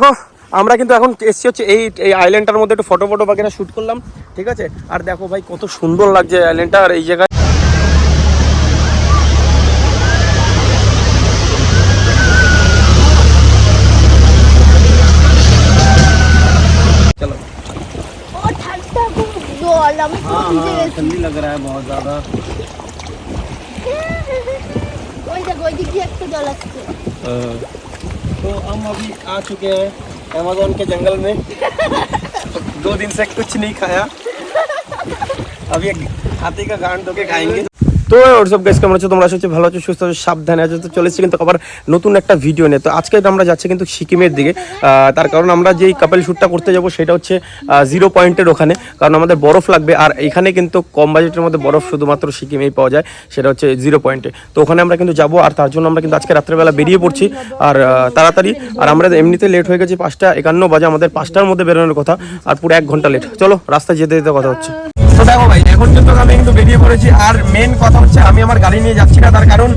দেখো আমরা কিন্তু এখন এসছি হচ্ছে এই এই আইল্যান্ডটার মধ্যে একটু ফটো ফটো বাকিরা শ্যুট করলাম ঠিক আছে আর দেখো ভাই কত সুন্দর লাগছে আইল্যান্ডটা আর এই জায়গায় চলো ও ঠান্ডা খুব জল আমি हाँ, খুব ভিজে গেছি ठंडी लग रहा है बहुत ज़्यादा ওই দেখো ওই দিক দিয়ে একটা জল আসছে तो हम अभी आ चुके हैं अमेजोन के जंगल में। दो दिन से कुछ नहीं खाया। अभी हाथी का गांड धो के खाएँगे। তো ওর সব গাইস কেমন আছো? তোমরা আছো ভালো আছো, সুস্থ আছো, সাবধানে আছো। তো চলেছি কিন্তু আবার নতুন একটা ভিডিও নিয়ে। তো আজকে আমরা যাচ্ছি কিন্তু সিকিমের দিকে। তার কারণ আমরা যেই কাপেল শ্যুটটা করতে যাব সেটা হচ্ছে জিরো পয়েন্টের ওখানে। কারণ আমাদের বরফ লাগবে। আর এখানে কিন্তু কম বাজেটের মধ্যে বরফ শুধুমাত্র সিকিমেই পাওয়া যায়। সেটা হচ্ছে জিরো পয়েন্টে তো ওখানে আমরা কিন্তু যাব। আর তার জন্য আমরা কিন্তু আজকে রাত্রেবেলা বেরিয়ে পড়ছি। আর তাড়াতাড়ি। আর আমরা এমনিতে লেট হয়ে গেছি পাঁচটা একান্ন বাজে। আমাদের পাঁচটার মধ্যে বেরোনোর কথা। আর পুরো এক ঘণ্টা লেট চলো, রাস্তায় যেতে যেতে কথা হচ্ছে। তো দেখো ভাই, এখন কিন্তু আমি কিন্তু বেরিয়ে পড়েছি। আর মেন কথা হচ্ছে, আমি আমার গাড়ি নিয়ে যাচ্ছি না, তার কারণ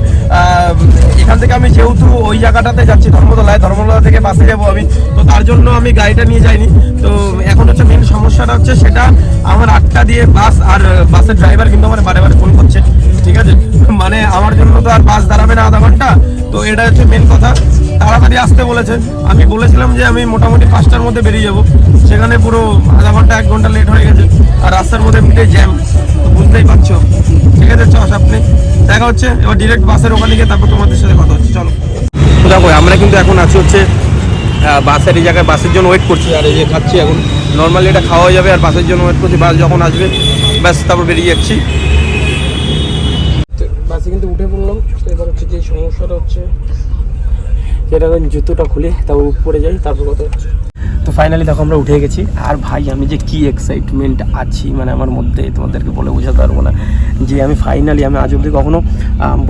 এখান থেকে আমি যেহেতু ওই জায়গাটাতে যাচ্ছি, ধর্মতলায়, ধর্মতলা থেকে বাসে যাব আমি, তো তার জন্য আমি গাড়িটা নিয়ে যাইনি। তো এখন হচ্ছে মেন সমস্যাটা হচ্ছে সেটা আমার আটটা দিয়ে বাস আর বাসের ড্রাইভার কিন্তু আমার বারে বারে ফোন করছে, ঠিক আছে? মানে আমার জন্য তো আর বাস দাঁড়াবে না আধা ঘণ্টা, তো এটা হচ্ছে মেন কথা। তাড়াতাড়ি আসতে বলেছে আমি বলেছিলাম যে আমি মোটামুটি পাঁচটার মধ্যে বেরিয়ে যাব। সেখানে পুরো আধা ঘণ্টা এক ঘণ্টা লেট হয়ে গেছে। আর রাস্তার মধ্যে এমনিতেই জ্যাম বুঝতেই পারছ। ঠিক আছে চ সামনে দেখা হচ্ছে এবার ডিরেক্ট বাসের ওখানে গিয়ে তারপর তোমাদের সাথে কথা হচ্ছে। চলো। দেখো আমরা কিন্তু এখন আছি হচ্ছে বাসের এই জায়গায় বাসের জন্য ওয়েট করছি। আর এই যে খাচ্ছি এখন। নর্মালি এটা খাওয়া যাবে আর বাসের জন্য ওয়েট করছি। বাস যখন আসবে ব্যাস তারপর বেরিয়ে যাচ্ছি। বাসে কিন্তু উঠে পড়লাম। তো এবার হচ্ছে যে সমস্যাটা হচ্ছে সেটা জুতোটা খুলে তারপর উপরে যাই, তারপর হচ্ছে তো ফাইনালি দেখো আমরা উঠে গেছি। আর ভাই, আমি যে কি এক্সাইটমেন্ট আছি মানে আমার মধ্যে তোমাদেরকে বলে বোঝাতে পারব না। যে আমি ফাইনালি আমি আজ অব্দি কখনো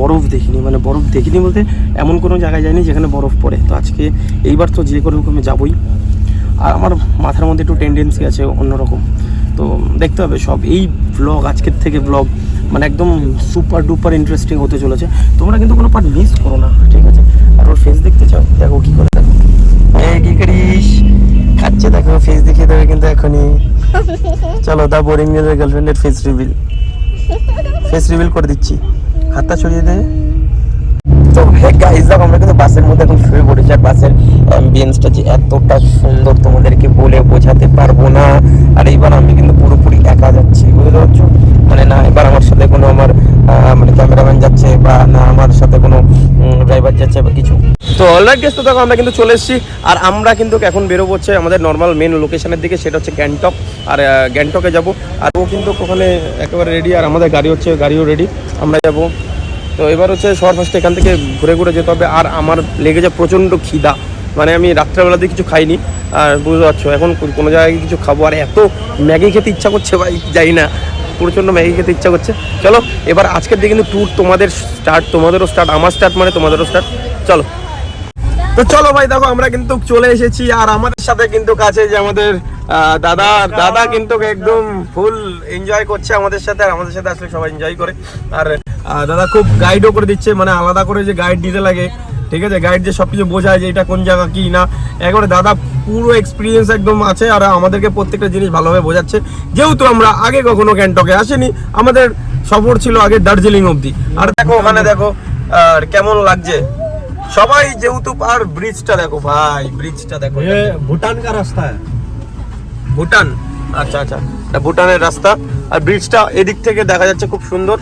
বরফ দেখিনি। মানে বরফ দেখিনি বলতে এমন কোনো জায়গায় যাইনি যেখানে বরফ পড়ে। তো আজকে এইবার তো যে করে হোক আমি যাবোই। আর আমার মাথার মধ্যে একটু টেন্ডেন্সি আছে অন্যরকম। তো দেখতে হবে সব। এই ব্লগ আজকের থেকে ব্লগ মানে একদম সুপার ডুপার ইন্টারেস্টিং হতে চলেছে। তোমরা কিন্তু কোনো পার্ট মিস করো না, ঠিক আছে? আর ফেস দেখতে চাও? দেখো কি করে দেখো। এই কি করিস? খাচ্ছে, দেখো ফেস দেখিয়ে দেবে কিন্তু এখনই। চলো, দা বোরিং গার্লফ্রেন্ডের ফেস রিভিল ফেস রিভিল করে দিচ্ছি। হাতটা ছড়িয়ে দে। তো হে গাইস দেখো, আমরা কিন্তু বাসের মধ্যে এখন শুয়ে পড়েছি। আর বাসের অ্যাম্বিয়েন্সটা যে এতটা সুন্দর তোমাদেরকে বলে বোঝাতে পারব না। আর এইবার আমি কিন্তু পুরোপুরি একা যাচ্ছি, বুঝতে পারছ? মানে না, এবার আমার সাথে কোনো আমার মানে ক্যামেরাম্যান যাচ্ছে বা না, আমার সাথে কোনো ড্রাইভার যাচ্ছে বা কিছু। তো অলরাইট গেস তো দেখো আমরা কিন্তু চলে এসেছি। আর আমরা কিন্তু এখন বেরোবো হচ্ছে আমাদের নর্মাল মেন লোকেশনের দিকে, সেটা হচ্ছে গ্যাংটক আর গ্যাংটকে যাব। আর ও কিন্তু ওখানে একেবারে রেডি আর আমাদের গাড়ি হচ্ছে, গাড়িও রেডি আমরা যাব। তো এবার হচ্ছে সবার ফার্স্টে এখান থেকে ঘুরে ঘুরে যেতে হবে। আর আমার লেগে লেগেছে প্রচণ্ড খিদা। মানে আমি রাত্রেবেলাতে কিছু খাইনি। আর বুঝতে পারছ, এখন কোনো জায়গায় কিছু খাব। আর এত ম্যাগি খেতে ইচ্ছা করছে ভাই যাই না। প্রচণ্ড ম্যাগি খেতে ইচ্ছা করছে। চলো, এবার আজকের দিকে কিন্তু ট্যুর তোমাদের স্টার্ট তোমাদেরও স্টার্ট আমার স্টার্ট মানে তোমাদেরও স্টার্ট চলো। তো চলো ভাই, দেখো, আমরা কিন্তু চলে এসেছি আর আমাদের সাথে কিন্তু কাছে যে আমাদের দাদা দাদা কিন্তু একদম ফুল এনজয় করছে আমাদের সাথে, আর আমাদের সাথে আসলে সবাই এনজয় করে। আর দাদা খুব গাইডও করে দিচ্ছে মানে আলাদা করে যে গাইড দিতে লাগে ঠিক আছে? গাইড যে সব কিছু বোঝায় যে এটা কোন জায়গা কি না একবারে দাদা পুরো এক্সপিরিয়েন্স একদম আছে আর আমাদেরকে প্রত্যেকটা জিনিস ভালোভাবে বোঝাচ্ছে। যেহেতু আমরা আগে কখনো গ্যাংটকে আসেনি আমাদের সফর ছিল আগে দার্জিলিং অবধি। আর দেখো ওখানে দেখো আর কেমন লাগছে? সবাই যেহেতু আর ব্রিজটা দেখো ভাই ব্রিজটা দেখো। ভুটান কার রাস্তা ভুটান? আচ্ছা আচ্ছা। ভুটানের রাস্তা। আর ব্রিজটা এদিক থেকে দেখা যাচ্ছে খুব সুন্দর।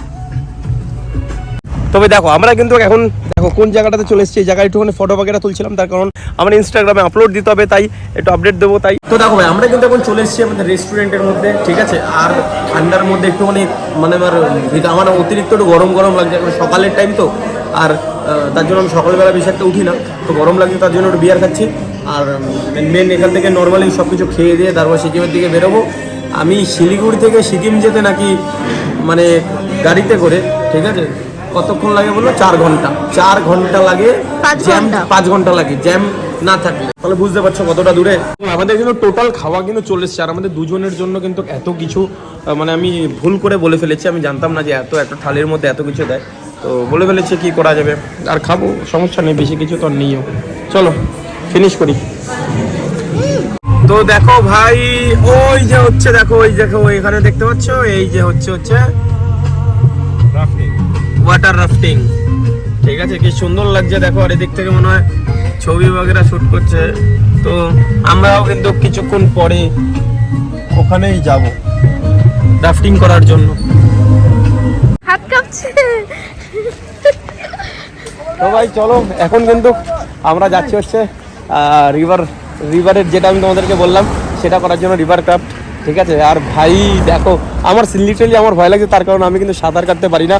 তবে দেখো আমরা কিন্তু এখন দেখো, কোন জায়গাটাতে চলে এসেছি, এই জায়গায় একটুখানি ফটো বাগেরা তুলছিলাম, তার কারণ আমার ইনস্টাগ্রামে আপলোড দিতে হবে, তাই একটু আপডেট দেবো, তাই। তো দেখো ভাই, আমরা কিন্তু এখন চলে এসেছি আমাদের রেস্টুরেন্টের মধ্যে, ঠিক আছে? আর ঠান্ডার মধ্যে একটুখানি মানে আমার আমার অতিরিক্ত একটু গরম গরম লাগছে, এখন সকালের টাইম তো, আর তার জন্য আমি সকালবেলা বেশি একটা উঠি না, তো গরম লাগছে, তার জন্য একটু বিয়ার খাচ্ছি। আর মেন এখান থেকে নর্মালি সব কিছু খেয়ে দিয়ে তারপর সিকিমের দিকে বেরোবো। আমি শিলিগুড়ি থেকে সিকিম যেতে নাকি মানে গাড়িতে করে, ঠিক আছে? কতক্ষণ লাগে বলল চার ঘণ্টা। চার ঘণ্টা লাগে পাঁচ জ্যাম ঘণ্টা। পাঁচ ঘণ্টা লাগে জ্যাম না থাকলে। তাহলে বুঝতে পারছ কতটা দূরে। আমাদের কিন্তু টোটাল খাওয়া কিন্তু চলে এসছে আর আমাদের দুজনের জন্য কিন্তু এত কিছু মানে আমি ভুল করে বলে ফেলেছি আমি জানতাম না যে এত একটা থালির মধ্যে এত কিছু দেয়। তো বলে ফেলেছি কি করা যাবে। আর খাব সমস্যা নেই বেশি কিছু তো আর নেইও। চলো ফিনিশ করি। তো দেখো ভাই ওই যে হচ্ছে দেখো ওই দেখো এখানে দেখতে পাচ্ছ এই যে হচ্ছে হচ্ছে ওয়াটার রাফটিং ঠিক আছে কি সুন্দর লাগছে দেখো আর এদিক থেকে মনে হয় ছবি বাগেরা শুট করছে। তো আমরাও কিন্তু কিছুক্ষণ পরে ওখানেই যাব রাফটিং করার জন্য। হাত কাঁপছে। তো ভাই চলো এখন কিন্তু আমরা যাচ্ছি হচ্ছে রিভার রিভারের যেটা আমি তোমাদেরকে বললাম সেটা করার জন্য রিভার ক্রাফট ঠিক আছে আর ভাই দেখো আমার লিটারেলি আমার ভয় লাগছে তার কারণ আমি কিন্তু সাঁতার কাটতে পারি না।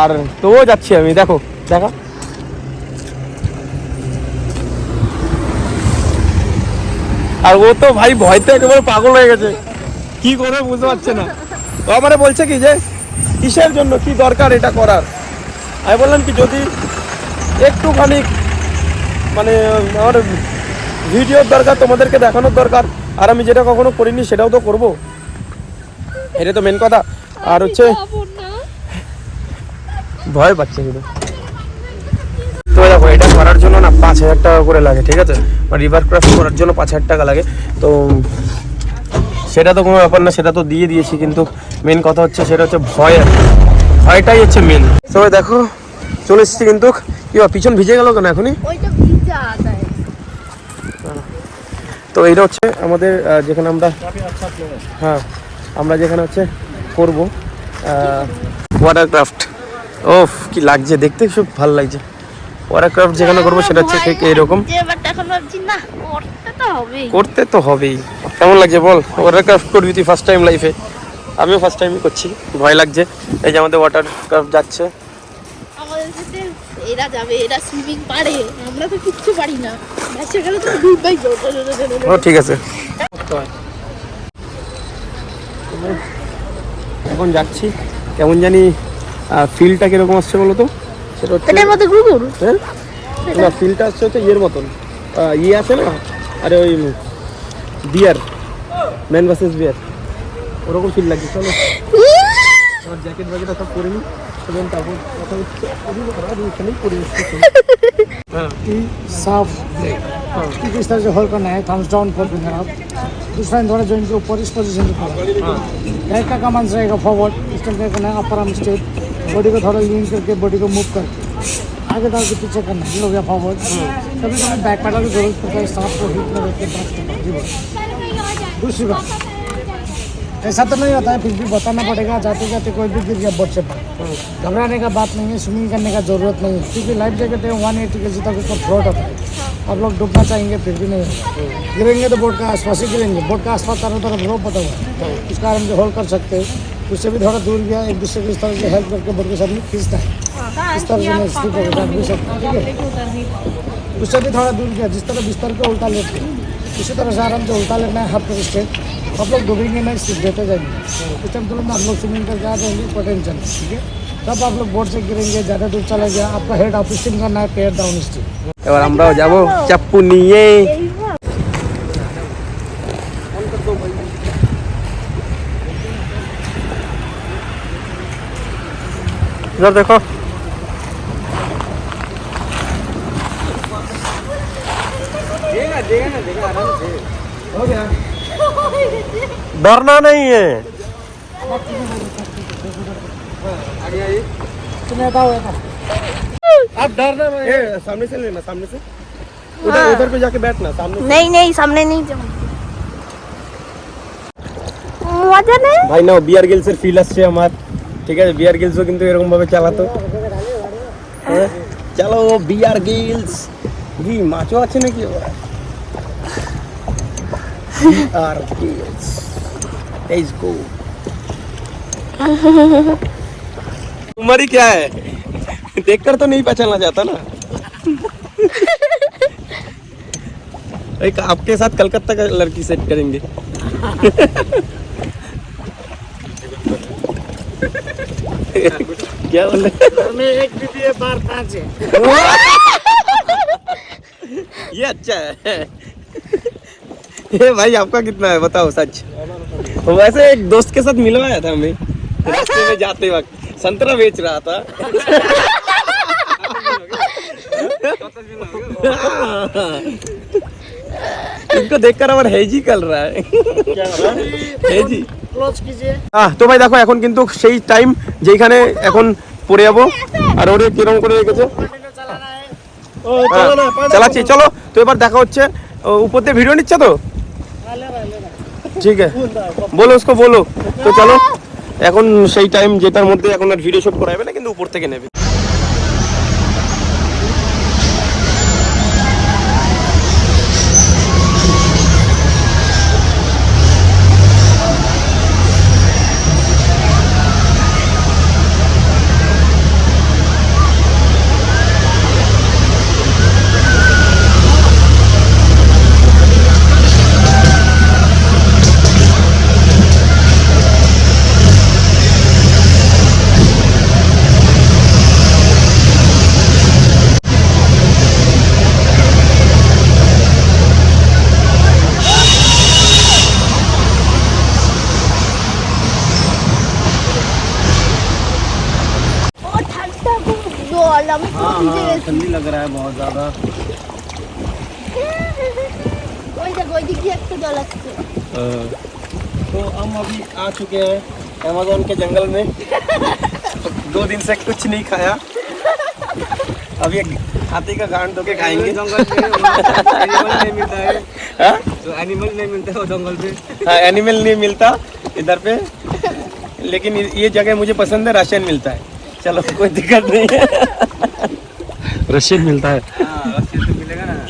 আর তবুও যাচ্ছি আমি, দেখো, দেখা। আর ও তো ভাই ভয়তে একেবারে পাগল হয়ে গেছে। কি করে বুঝতে পারছে না। ও আমারে বলছে কি যে, কিসের জন্য, কি দরকার এটা করার? আমি বললাম কি, যদি একটুখানি মানে আমার ভিডিওর দরকার, তোমাদেরকে দেখানোর দরকার, আর আমি যেটা কখনো করিনি, সেটাও তো করব। এটা তো মেন কথা। আর হচ্ছে ভয় পাচ্ছে কিন্তু। তো দেখো এটা করার জন্য না পাঁচ হাজার টাকা করে লাগে ঠিক আছে? রিভার ক্রাফট করার জন্য পাঁচ হাজার টাকা লাগে। তো সেটা তো কোনো ব্যাপার না সেটা তো দিয়ে দিয়েছি কিন্তু মেন কথা হচ্ছে সেটা হচ্ছে ভয় আর ভয়টাই হচ্ছে মেন সবাই দেখো চলে এসেছি কিন্তু কি পিছন ভিজে গেল কেন এখনই? তো এইটা হচ্ছে আমাদের যেখানে আমরা হ্যাঁ আমরা যেখানে হচ্ছে করব ওয়াটার ক্রাফট ওফ কি লাগছে দেখতে খুব ভালো লাগছে। ওয়াটার ক্রাফট যেখানে করব সেটা হচ্ছে ঠিক এইরকম। যে বাট এখন ভাবছি না করতে তো হবেই। করতে তো হবেই। কেমন লাগছে বল? ওয়াটার ক্রাফট করবি তুই ফার্স্ট টাইম লাইফে আমিও ফার্স্ট টাইমই করছি ভয় লাগছে। এই যে আমাদের ওয়াটার ক্রাফট যাচ্ছে। এরা যাবে এরা সুইমিং পারে। আমরা তো কিচ্ছু পারি না। ব্যাচে তো ডুববাই ও ঠিক আছে। এখন যাচ্ছি। কেমন জানি ফিলটা কিরকম আসছে বলো তো সেটা হচ্ছে এটার মধ্যে ঘুঘুর হ্যাঁ? না ফিলটা আসছে হচ্ছে ইয়ের মতন আহ, ইয়ে আছে না আরে ওই বিয়ার ম্যান ভার্সেস বিয়ার ওরকম ফিল লাগছে চলো আমার জ্যাকেট ব্যাকেট সব করে নিই এবং তারপর কথা হচ্ছে ওই ওরা ওখানেই করে এসেছি হ্যাঁ कि साफ ठीक इस तरह से होल्ड करना है thumbs down four finger up दूसरा इन थोड़ा जो इनके ऊपर इस पोजीशन पे खड़ा बैक का कमांड रहेगा फॉरवर्ड इस तरह क्या करना है अपर आर्म स्ट्रेट बॉडी को थोड़ा लीन करके बॉडी को मूव करके। आगे डाल के पीछे करना है ये हो गया फॉरवर्ड कभी कभी बैक पैडल की ज़रूरत पड़ता है सांप को हिट में रख के बात करना जी। दूसरी बात ऐसा तो नहीं होता है फिर भी बताना पड़ेगा जाते जाते कोई भी गिर गया बोर्ड से पर घबराने का बात नहीं है स्विमिंग करने का ज़रूरत नहीं है क्योंकि लाइफ जैकेट है वन एटी के जी तक उसका फ्लोट होता है। आप लोग डूबना चाहेंगे फिर भी नहीं गिरेंगे तो बोट का आसपास ही गिरेंगे बोट का आसपास चारों तरफ़ रोप पता हुआ। है। उसका आराम से होल्ड कर सकते हैं। उससे भी थोड़ा दूर गया एक दूसरे को इस तरह से हेल्प करके बढ़ के सब खींचता है। इस तरह से मैं स्थित होता ठीक है? उससे भी थोड़ा दूर गया जिस तरह बिस्तर को उल्टा लेते हैं उसी तरह से आराम से उल्टा लेना है हाथ पर स्ट्रेट हम लोग डूबेंगे नहीं सीख देते जाएँगे। इस टाइम तुरंत तो आप लोग स्विमिंग करके आ जाएँगे पोटेंशियल ठीक है? तब आप लोग बोर्ड से गिरेंगे ज़्यादा दूर चला गया आपका हेड ऑफिसिंग करना है पेयर डाउन स्टिक और हम जाबो चप्पू नहीं इधर देखो। डरना नहीं है। आप डरना सामने से लेना सामने से। हाँ। उधर हाँ। उधर पे जाके बैठना सामने नहीं नहीं सामने नहीं जाऊँगा मज़ा नहीं? भाई ना बियर गिल सिर्फ़ फीलस से हमारे। ঠিক আছে বিয়ার গিলসও কিন্তু এরকম ভাবে চালাতো হ্যাঁ? চলো বিয়ার গিলস কি মাছও আছে নাকি বিয়ার গিলস লেটস গো तुम्हारी क्या है देखकर तो नहीं पहचाना जाता ना एक आपके साथ कलकत्ता का लड़की सेट करेंगे क्या बोल रहे एक बार पाँच है ये अच्छा है। ये भाई आपका कितना है? बताओ सच। वैसे एक दोस्त के साथ मिलवाया था हमें। रास्ते में जाते वक्त। संतरा बेच रहा था। इनको देखकर আমার হেজি কাল रहा है হেজি क्लोज कीजिए আহ তো ভাই দেখো এখন কিন্তু সেই টাইম যেখানে এখন পড়ে যাবো আর ওরে কিরকম করে রেখেছে হ্যাঁ, চালাচ্ছি চলো তো এবার দেখা হচ্ছে ও, উপর দিয়ে ভিডিও নিচ্ছে তো ঠিক আছে বলো उसको বলো তো চলো এখন সেই টাইম যেটার মধ্যে এখন আর ভিডিও শুট করা যাবে না কিন্তু উপর থেকে নেবে बहुत ज़्यादा। तो हम अभी आ चुके हैं अमेजोन के जंगल में। दो दिन से कुछ नहीं खाया। अब ये हाथी का गांड धो के खाएँगे। जंगल में एनिमल नहीं मिलता है। हाँ? जो एनिमल नहीं मिलता है जंगल पे हाँ एनिमल नहीं मिलता इधर पे। लेकिन ये जगह मुझे पसंद है राशन मिलता है। चलो कोई दिक्कत नहीं है। रशियन मिलता है।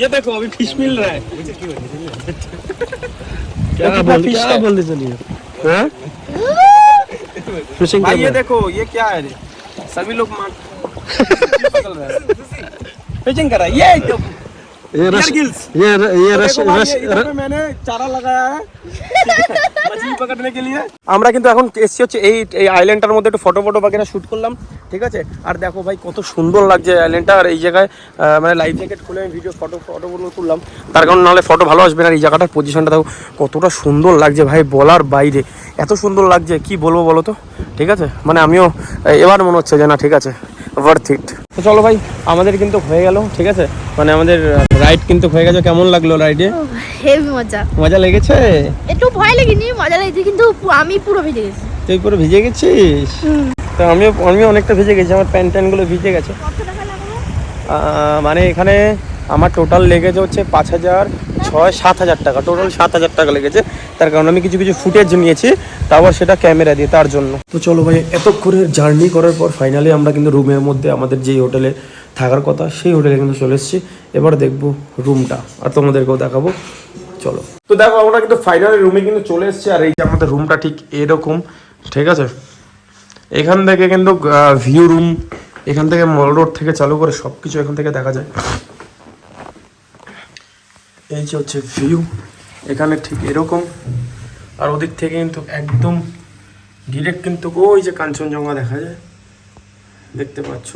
ये देखो अभी फ़िश मिल रहा है। क्या बोल क्या है? बोलते चलिए हाँ? फिशिंग भाई ये देखो ये क्या है सभी लोग मार फिशिंग कर रहा है। ये ये रश गिल्स। ये र- ये तो रश देखो भाई, रश ये इधर पे मैंने चारा लगाया है मछली पकड़ने के लिए আমরা কিন্তু এখন এসছি হচ্ছে এই এই আইল্যান্ডটার মধ্যে একটু ফটো ফটো বাগেরা শ্যুট করলাম ঠিক আছে আর দেখো ভাই কত সুন্দর লাগছে আইল্যান্ডটা আর এই জায়গায় আহ, মানে লাইফ জ্যাকেট খুলে আমি ভিডিও ফটো ফটোগুলো তুললাম তার কারণ নাহলে ফটো ভালো আসবে না আর এই জায়গাটার পজিশনটা দেখো কতটা সুন্দর লাগছে ভাই বলার বাইরে এত সুন্দর লাগছে কি বলবো বলো তো ঠিক আছে মানে আমিও আহ, এবার মনে হচ্ছে যে না ঠিক আছে ওয়ার্থ ইট তো চলো ভাই আমাদের কিন্তু হয়ে গেল ঠিক আছে? মানে আমাদের রাইড কিন্তু হয়ে গেছে কেমন লাগল রাইডে হেভি মজা। মজা লেগেছে? একটু ভয় লাগেনি মজা লেগেছে কিন্তু আমি পুরো ভিজে গেছি। তুই পুরো ভিজে গেছিস? তো আমিও আমিও অনেকটা ভিজে গেছি আমার প্যান্ট ট্যান্টগুলো ভিজে গেছে। কত টাকা লাগল? মানে এখানে আমার টোটাল লেগেছে হচ্ছে পাঁচ হাজার ছয়, সাত হাজার টাকা। টোটাল সাত হাজার টাকা লেগেছে। তার কারণ আমি কিছু কিছু ফুটেজ নিয়েছি। তারপর সেটা ক্যামেরা দিয়ে তার জন্য। তো চলো ভাই, এতক্ষণের জার্নি করার পর ফাইনালি আমরা কিন্তু রুমের মধ্যে আমাদের যেই হোটেলে থাকার কথা, সেই হোটেলে কিন্তু চলে এসেছি। এবার দেখব রুমটা আর তোমাদেরকেও দেখাবো। চলো। তো দেখো, আমরা কিন্তু ফাইনালি রুমে কিন্তু চলে এসেছি। আর এই যে আমাদের রুমটা ঠিক এরকম, ঠিক আছে? এখান থেকে কিন্তু ভিউ রুম এখান থেকে মল রোড থেকে চালু করে সব কিছু এখান থেকে দেখা যায়। এই যে হচ্ছে ভিউ এখানে ঠিক এরকম। আর ওদিক থেকে কিন্তু একদম ডিরেক্ট কিন্তু ওই যে কাঞ্চনজঙ্ঘা দেখা যায়। দেখতে পাচ্ছ?